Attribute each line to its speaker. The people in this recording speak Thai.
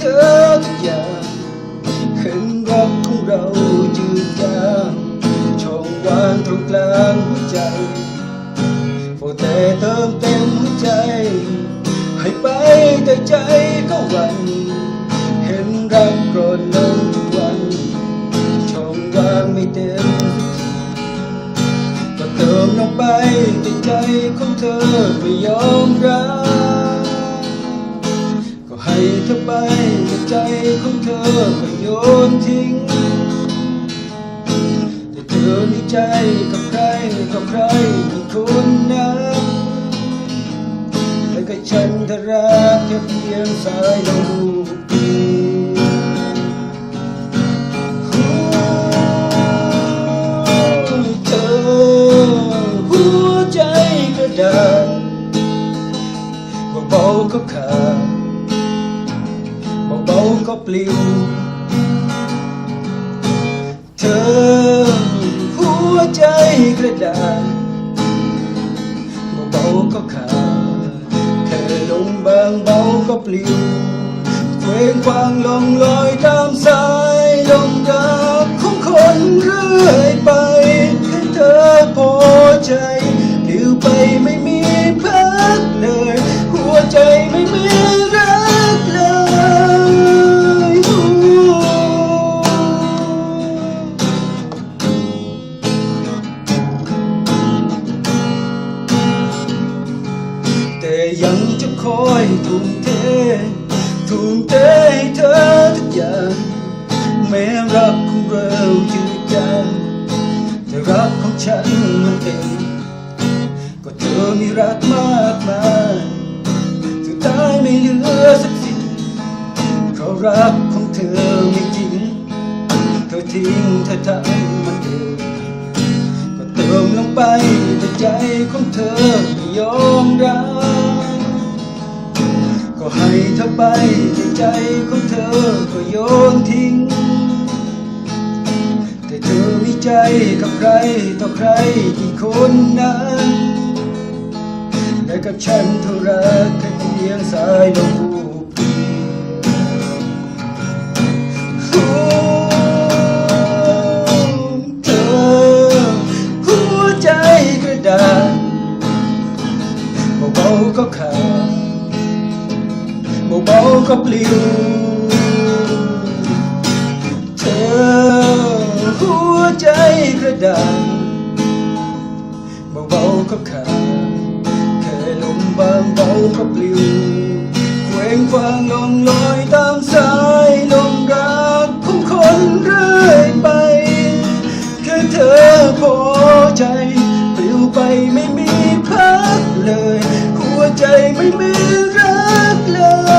Speaker 1: เธอทุกอย่างเห็นรักของเราจืดจางช่องว่างตรงกลางหัวใจโอ้แต่เติมเต็มหัวใจ ให้ไปแต่ใจก็วัน เห็นรักกรอนลงทุกวันช่องว่างไม่เต็มก็เติมลงไปแต่ใจของเธอไม่ยอมรับก็ให้เธอไป ใจของเธอก็โยนทิ้ง แต่เธอมีใจกับใครกับใครอีกคนนั้นและก็ฉันเธอรักแค่เพียงสายลมเดียวเธอหัวใจกระดานเบาก็ขาดเบาๆ ก็ปลิวเธอหัวใจกระดาษเบาๆก็ขาดแค่ลมบางเบาก็ปลิวเคว้งคว้างลงลอยตามสายลมรักของคนเรื่อยไปให้เธอพอใจปลิวไปไม่มีพักเลย หัวใจไม่มี ยังจะคอยทุ่มเททุ่มเทให้เธอทุกอย่างแม้รักของเรายืดยาวแต่รักของฉันมันเต็มก็เธอมีรักมากมายสุดท้ายไม่เหลือสักสิ่งเพราะรักของเธอไม่จริงเธอทิ้งเธอทำมันเดิมก็เติมลงไปแต่ใจของเธอไม่ยอมรับ ให้เธอไปใจของเธอก็โยนทิ้ง แต่เธอวิจัยกับใครต่อใครกี่คนนั้นและกับฉันเธอรักแค่เพียงสายลมพู ก็ปลิวเธอหัวใจกระดานเบาเบาขาดเค่ลมบางเบาก็ปลิวเควงฟางลองลอยตามสายลมรักของคนเรื่อยไปแค่เธอพอใจปลิวไปไม่มีพักเลย หัวใจไม่มีรักเลย